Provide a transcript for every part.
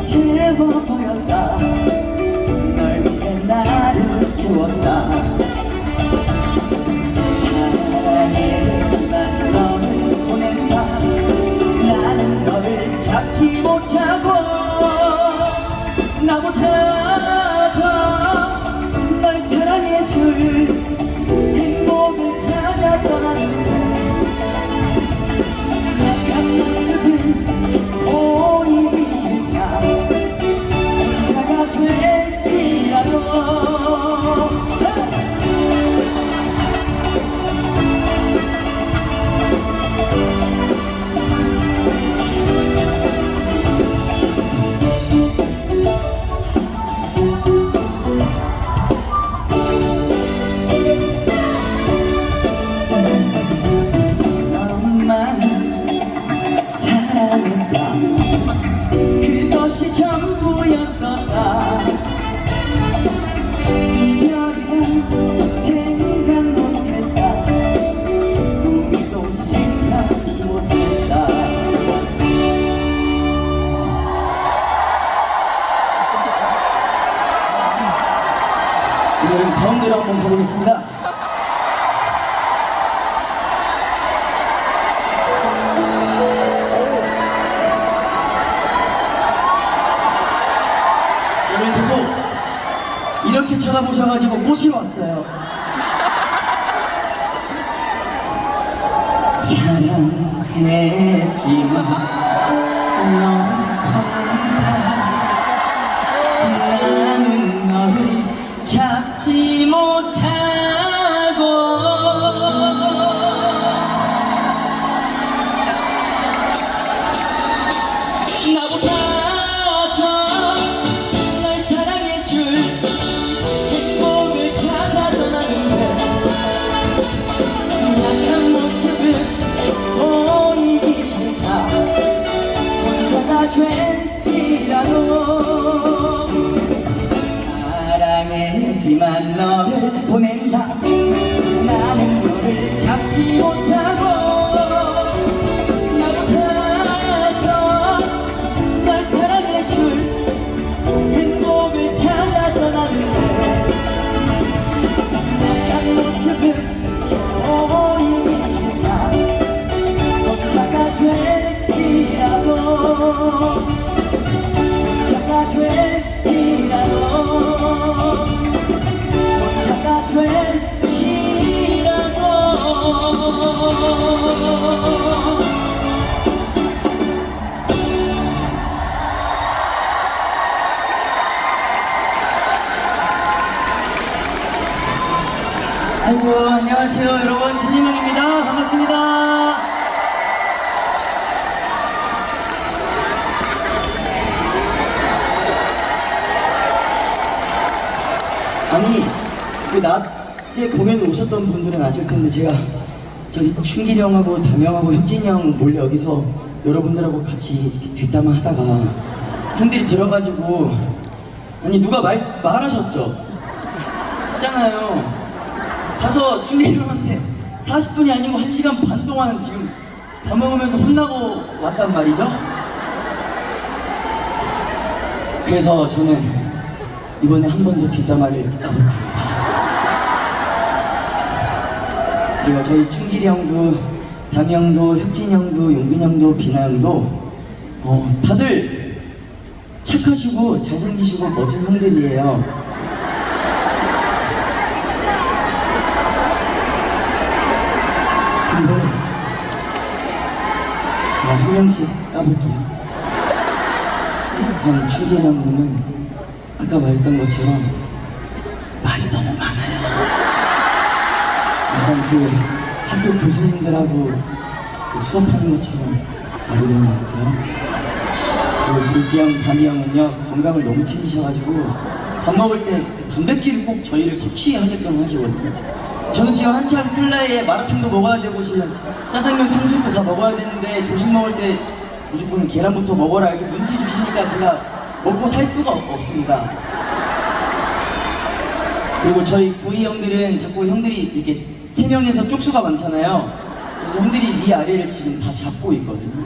채워보였다. 넓게 나를 태웠다. 사랑했지만 너를 보낸다. 나는 너를 잡지 못하고 나 못하죠. 널 사랑해줄 오늘은 가운데로 한번 가보겠습니다 저를 계속 이렇게 쳐다보셔가지고 모시러 왔어요. 사랑했지만 널 될지라도 사랑했지만 너를 보낸다. 나는 너를 잡지 못하고 아이고 안녕하세요 여러분. 최진영입니다. 반갑습니다. 아니 그 낮에 공연을 오셨던 분들은 아실 텐데 제가 저기 충길이 형하고 담영하고 혁진이 형 몰래 여기서 여러분들하고 같이 뒷담화 하다가 형들이 들어가지고 아니 누가 말, 말하셨죠? 했잖아요 가서 형한테 40분이 아니고 1시간 반 동안 지금 밥 먹으면서 혼나고 왔단 말이죠 그래서 저는 이번에 한 번 더 뒷담화를 까볼 겁니다. 그리고 저희 충길이 형도, 담이 형도, 혁진이 형도, 용빈 형도, 비나 형도 어, 다들 착하시고 잘생기시고 멋진 형들이에요. 근데 제가 한 명씩 까볼게요. 우선 충길이 형님은 아까 말했던 것처럼 말이 너무 많아요. 약간 그 학교 교수님들하고 그 수업하는 것처럼 말이 너무 많고요. 그리고 둘째 형, 담이 형은요 건강을 너무 챙기셔가지고 밥 먹을 때 그 단백질을 꼭 저희를 섭취하게끔 하시거든요. 저는 지금 한참 클 나이에 마라탕도 먹어야 되고 지금 짜장면, 탕수육도 다 먹어야 되는데 조식 먹을 때 무조건 계란부터 먹어라 이렇게 눈치 주시니까 제가 먹고 살 수가 없- 없습니다. 그리고 저희 구이 형들은 자꾸 형들이 이렇게 세 명에서 쪽수가 많잖아요. 그래서 형들이 위 아래를 지금 다 잡고 있거든요.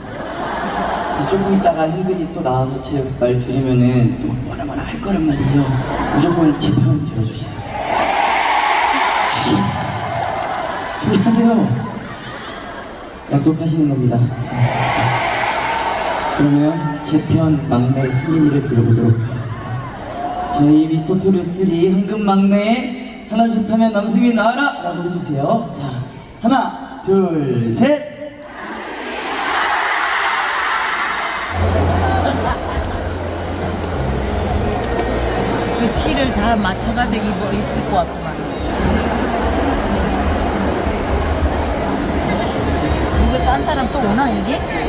그래서 조금 있다가 형들이 또 나와서 제 말 들으면은 또 뭐라 뭐라 할 거란 말이에요. 무조건 제 편 들어주세요. 약속하시는 겁니다. 그러면 제 편 막내 승민이를 불러보도록 하겠습니다. 저희 미스터 트루 3 황금 막내 하나 둘 하면 남승민 나와라 라고 해주세요. 자 하나 둘 셋. 그 키를 다 맞춰가지고 입고 왔구만. 딴 사람 또 오나 여기? 네.